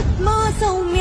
ആത്മാ സൗമ്യ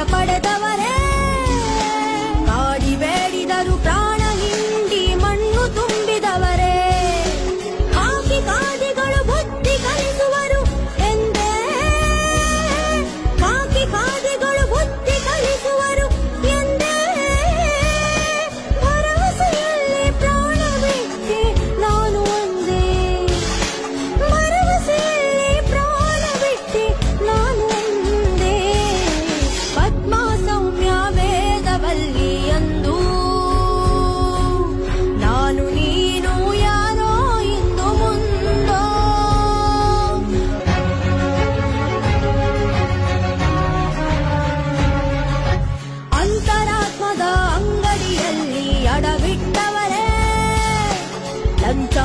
ఆశపడతావా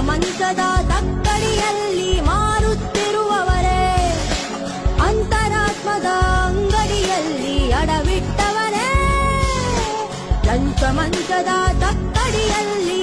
ಗಮನಿಸದ ತಕ್ಕಡಿಯಲ್ಲಿ ಮಾರುತ್ತಿರುವವರೇ ಅಂತರಾತ್ಮದ ಅಂಗಡಿಯಲ್ಲಿ ಅಡವಿಟ್ಟವರೇ. ಗಮನಿಸದ ತಕ್ಕಡಿಯಲ್ಲಿ